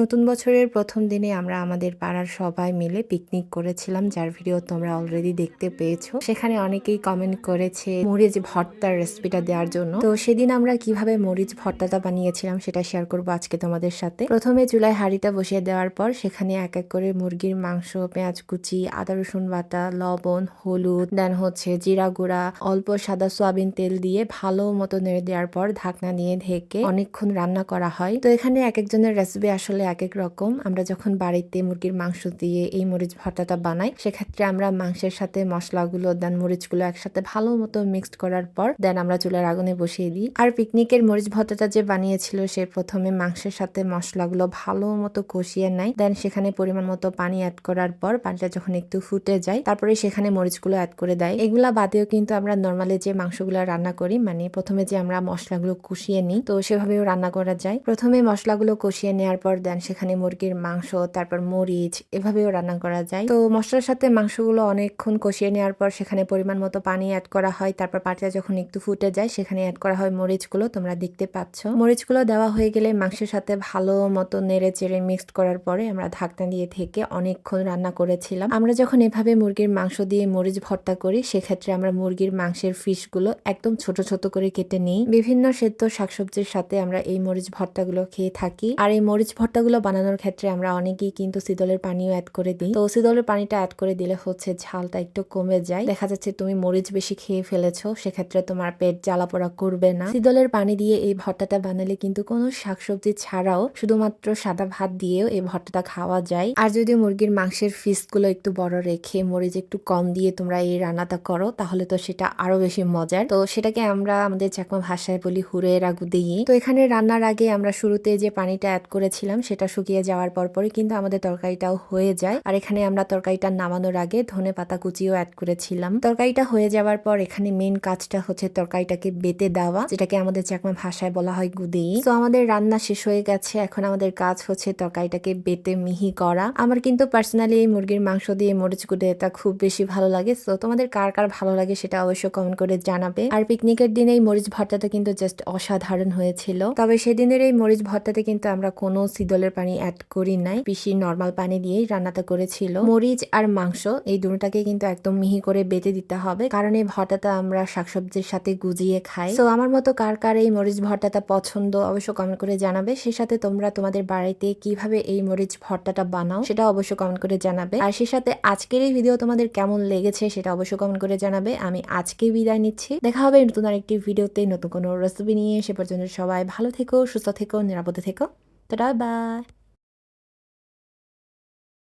নতুন বছরের প্রথম দিনে আমরা আমাদের পাড়ার সবাই মিলে পিকনিক করেছিলাম, যার ভিডিও তোমরা অলরেডি দেখতে পেয়েছ। সেখানে অনেকেই কমেন্ট করেছে মরিচ ভর্তার রেসিপিটা দেওয়ার জন্য। তো সেদিন আমরা কীভাবে মরিচ ভর্তাটা বানিয়েছিলাম সেটা শেয়ার করব আজকে তোমাদের সাথে। প্রথমে চুলায় হাঁড়িটা বসিয়ে দেওয়ার পর সেখানে এক এক করে মুরগির মাংস, পেঁয়াজ কুচি, আদা, রসুন বাটা, লবণ, হলুদ দেন হচ্ছে জিরা গুঁড়া, অল্প সাদা সয়াবিন তেল দিয়ে ভালো মতো নেড়ে দেওয়ার পর ঢাকনা দিয়ে ঢেকে অনেকক্ষণ রান্না করা হয়। তো এখানে এক একজনের রেসিপি আসলে এক এক রকম। আমরা যখন বাড়িতে মুরগির মাংস দিয়ে এই মরিচ ভর্তাটা বানাই, সেক্ষেত্রে আমরা মাংসের সাথে মশলাগুলো, দেন মরিচগুলো একসাথে ভালো মতো মিক্সড করার পর, দেন আমরা চুলার আগুনে বসিয়ে দিই। আর পিকনিকের মরিচ ভর্তাটা যে বানিয়েছিল, সে প্রথমে মাংসের সাথে মশলাগুলো ভালো মতো কষিয়ে নেয়, দেন সেখানে পরিমাণ মতো পানি অ্যাড করার পর, পানিটা যখন একটু ফুটে যায়, তারপরে সেখানে মরিচগুলো অ্যাড করে দেয়। এগুলা বাদেও কিন্তু আমরা নর্মালি যে মাংসগুলো রান্না করি মানে প্রথমে যে আমরা মশলাগুলো কষিয়ে নিই, তো সেভাবেও রান্না করা যায়। প্রথমে মশলাগুলো কষিয়ে নেওয়ার পর দেন সেখানে মুরগির মাংস, তারপর মরিচ এভাবেও রান্না করা যায়। তো মশলার সাথে মাংসগুলো অনেকক্ষণ কষিয়ে নেওয়ার পর সেখানে পরিমাণ মতো পানি অ্যাড করা হয়। তারপর পাটিটা যখন একটু ফুটে যায়, সেখানে অ্যাড করা হয় মরিচগুলো। তোমরা দেখতে পাচ্ছ। মরিচগুলো দেওয়া হয়ে গেলে মাংসের সাথে ভালো মতো নেড়ে চেড়ে মিক্সড করার পরে আমরা ঢাকনা দিয়ে থেকে অনেকক্ষণ রান্না করেছিলাম। আমরা যখন এভাবে মুরগির মাংস দিয়ে মরিচ ভর্তা করি, সেক্ষেত্রে আমরা মুরগির মাংসের ফিশগুলো একদম ছোট ছোট করে কেটে নিই। বিভিন্ন সেদ্ধ শাকসবজির সাথে আমরা এই মরিচ ভর্তাগুলো খেয়ে থাকি। আর এই মরিচ ভর্তাগুলো বানানোর ক্ষেত্রে আমরা অনেকেই কিন্তু শীতলের পানিও অ্যাড করে দিই। তো শীতলের পানিটা অ্যাড করে দিলে হচ্ছে ঝালটা একটু কমে যায়। দেখা যাচ্ছে তুমি মরিচ বেশি খেয়ে ফেলেছো, সেক্ষেত্রে তোমার পেট জ্বালা পোড়া করবে না। শীতলের পানি দিয়ে এই ভর্তাটা বানালে কিন্তু কোনো শাকসবজি ছাড়াও শুধুমাত্র সাদা ভাত দিয়েও এই ভর্তাটা খাওয়া যায়। আর যদি মুরগির মাংসের পিসগুলো একটু বড় রেখে মরিচ একটু কম দিয়ে তোমরা এই রান্নাটা করো, তাহলে তো সেটা আরও বেশি মজার। তো সেটাকে আমরা আমাদের চাকমা ভাষায় বলি হুরে রাগু দিয়ে। তো এখানে রান্নার আগে আমরা শুরুতে যে পানিটা অ্যাড করেছিলাম সেটা শুকিয়ে যাওয়ার পর পরই কিন্তু আমাদের তরকারিটাও হয়ে যায়। আর এখানে আমরা তরকারিটা নামানোর আগে ধনে পাতা কুচিও অ্যাড করেছিলাম। তরকারিটা হয়ে যাওয়ার পর এখানে মেন কাজটা হচ্ছে তরকারিটাকে বেতে দেওয়া, যেটাকে আমাদের চাকমা ভাষায় বলা হয় গুদি। তো আমাদের রান্না শেষ হয়ে গেছে। এখন আমাদের কাজ হচ্ছে তরকারিটাকে বেতে মিহি করা। আমার কিন্তু পার্সোনালি এই মুরগির মাংস দিয়ে মরিচ গুঁড়ে এটা খুব বেশি ভালো লাগে। তো তোমাদের কার কার ভালো লাগে সেটা অবশ্যই কমেন্ট করে জানাবে। আর পিকনিকের দিনে এই মরিচ ভর্তাটা কিন্তু জাস্ট অসাধারণ হয়েছিল। তবে সেদিনের এই মরিচ ভর্তাতে কিন্তু আমরা কোনো সিদলের পানি অ্যাড করি নাই। পিসি নর্মাল পানি দিয়েই রান্নাটা করেছিল। মরিচ আর মাংস, এই দুটোটাকে কিন্তু একদম মিহি করে বেটে দিতে হবে। কারণ এই ভর্তাটা আমরা শাকসবজির সাথে গুজিয়ে খাই। তো আমার মতো কার কার এই মরিচ ভর্তাটা পছন্দ অবশ্য কমেন্ট করে জানাবে। সেই সাথে তোমরা তোমাদের বাড়িতে কীভাবে এই মরিচ ভর্তাটা বানাও সেটা অবশ্য কমেন্ট করে জানাবে। আর সেই সাথে আজকের এই ভিডিও তোমাদের কেমন লেগেছে সেটা অবশ্য কমেন্ট করে জানাবে। আমি আজকে বিদায় নিচ্ছি। দেখা হবে নতুন আরেকটি ভিডিওতে নতুন কোনো রেসিপি নিয়ে। সে পর্যন্ত সবাই ভালো থেকো, সুস্থ থেকো, নিরাপদে থেকো। Bye-bye.